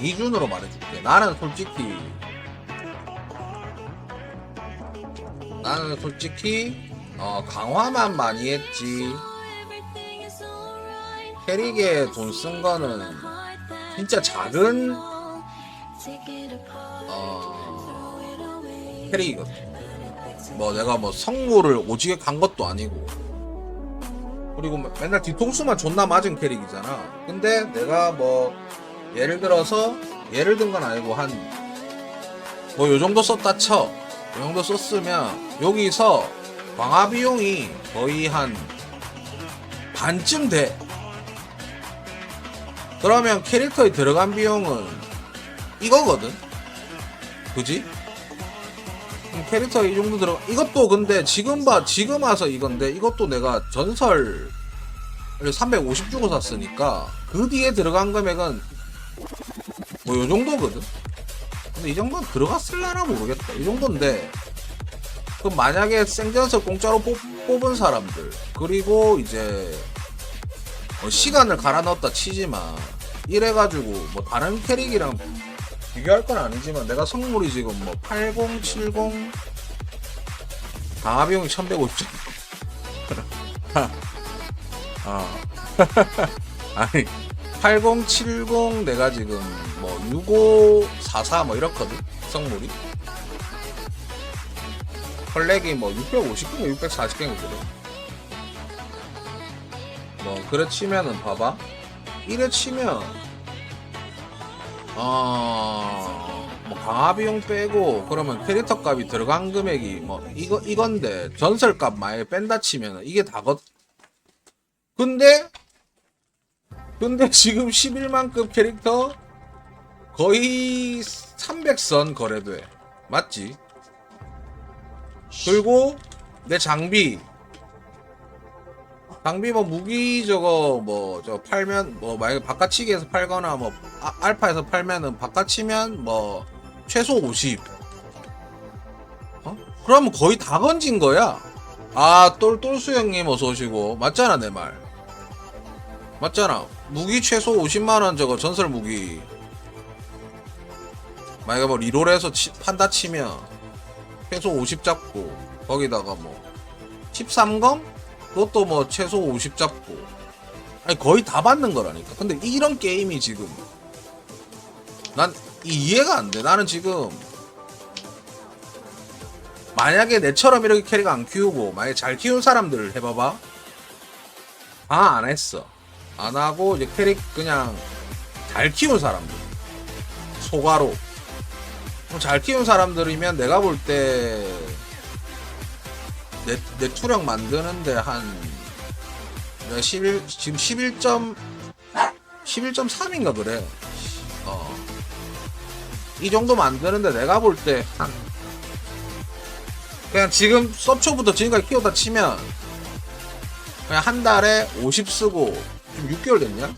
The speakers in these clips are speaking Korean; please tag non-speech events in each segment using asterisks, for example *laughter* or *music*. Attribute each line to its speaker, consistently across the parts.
Speaker 1: 기준으로 말해줄게. 나는 솔직히 나는 솔직히 어, 강화만 많이 했지. 캐릭에 돈 쓴 거는 진짜 작은 어, 캐릭이거든. 뭐 내가 뭐 성물을 오지게 간 것도 아니고 그리고 뭐 맨날 뒤통수만 존나 맞은 캐릭이잖아. 근데 내가 뭐 예를 들어서 예를 든 건 아니고 한 뭐 요 정도 썼다 쳐. 요 정도 썼으면 여기서 광화 비용이 거의 한 반쯤 돼. 그러면 캐릭터에 들어간 비용은 이거거든. 그지? 그럼 캐릭터에 이 정도 들어. 이것도 근데 지금 봐 지금 와서 이건데 이것도 내가 전설 350 주고 샀으니까 그 뒤에 들어간 금액은 뭐 요 정도거든. 근데 이 정도는 들어갔을라나 모르겠다. 이 정도인데 그 만약에 생전설 공짜로 뽑, 뽑은 사람들 그리고 이제 뭐 시간을 갈아 넣었다 치지만 이래가지고 뭐 다른 캐릭이랑 비교할 건 아니지만 내가 성물이 지금 뭐 80, 70 강화 비용이 1150점 어. *laughs* 아니 80, 70 내가 지금 뭐 65, 44 뭐 이렇거든 성물이. 컬렉이 뭐 650개인가 640개인가 그래 뭐 그래 치면은 봐봐. 이래 치면 어뭐 강화 비용 빼고 그러면 캐릭터 값이 들어간 금액이 뭐 이거 이건데 전설 값 많이 뺀다 치면은 이게 다거 근데 근데 지금 11만급 캐릭터 거의 300선 거래돼. 맞지? 그리고 내 장비. 장비 뭐 무기 저거 뭐 저 팔면 뭐 만약에 바깥치기에서 팔거나 뭐 아- 알파에서 팔면은 바깥치면 뭐 최소 50 어? 그러면 거의 다 건진 거야. 아 똘 똘수 형님 어서 오시고. 맞잖아 내 말. 맞잖아. 무기 최소 50만원 저거 전설 무기 만약에 뭐 리롤해서 치- 판다 치면 최소 50 잡고 거기다가 뭐 13검? 그것도 뭐 최소 50 잡고. 아니 거의 다 받는 거라니까. 근데 이런 게임이 지금 난 이- 이해가 안 돼. 나는 지금 만약에 내처럼 이렇게 캐릭 안 키우고 만약에 잘 키운 사람들 해봐봐. 아 안 했어. 안 하고 이제 캐릭 그냥 잘 키운 사람들. 소가로 잘 키운 사람들이면 내가 볼 때 내, 내 투력 만드는데 한 내가 11 지금 11점 11.3인가 그래 어. 이 정도 만드는데 내가 볼 때 한 그냥 지금 서초부터 지금까지 키우다 치면 그냥 한 달에 50 쓰고 지금 6개월 됐냐?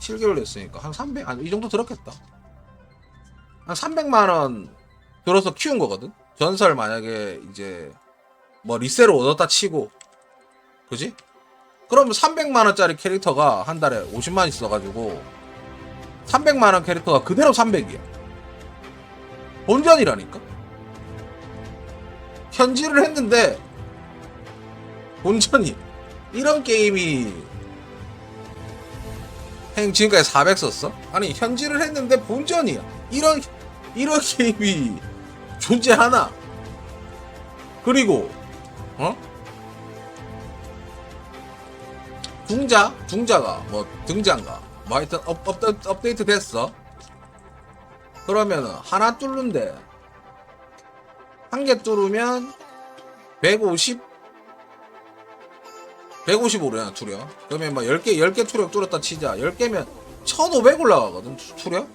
Speaker 1: 7개월 됐으니까 한 300, 아니 이 정도 들었겠다. 한 300만 원 들어서 키운 거거든. 전설 만약에 이제 뭐 리셀을 얻었다 치고, 그지? 그러면 300만 원짜리 캐릭터가 한 달에 50만 있어가지고 300만 원 캐릭터가 그대로 300이야. 본전이라니까. 현질을 했는데 본전이 이런 게임이 행 지금까지 400 썼어? 아니 현질을 했는데 본전이야. 이런 이런 게임이 존재하나? 그리고 어? 둥자? 둥자가 뭐 등장가 뭐 하여튼 업, 업, 업데이트 됐어. 그러면은 하나 뚫는데 한 개 뚫으면 150 155래나 투력. 그러면 막 10개, 10개 투력 뚫었다 치자. 10개면 1500 올라가거든, 투- 투력?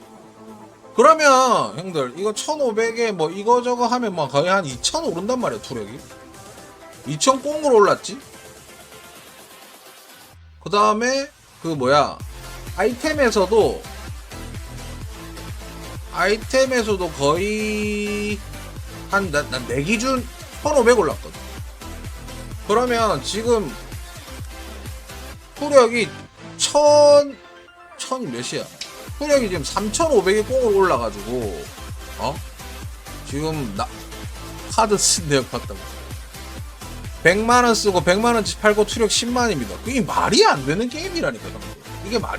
Speaker 1: 그러면, 형들, 이거 1500에 뭐 이거저거 하면 막 거의 한 2000 오른단 말이야, 투력이. 2000 꽁으로 올랐지? 그 다음에, 그 뭐야, 아이템에서도, 아이템에서도 거의, 한, 난, 난내 기준 1500 올랐거든. 그러면 지금 투력이 천 천이 몇이야? 투력이 지금 3,500이 꽁으로 올라가지고 어? 지금 나 카드 쓴 내역 봤다고. 100만원 쓰고 100만원치 팔고 투력 10만입니다. 그게 말이 안 되는 게임이라니까 이게 말이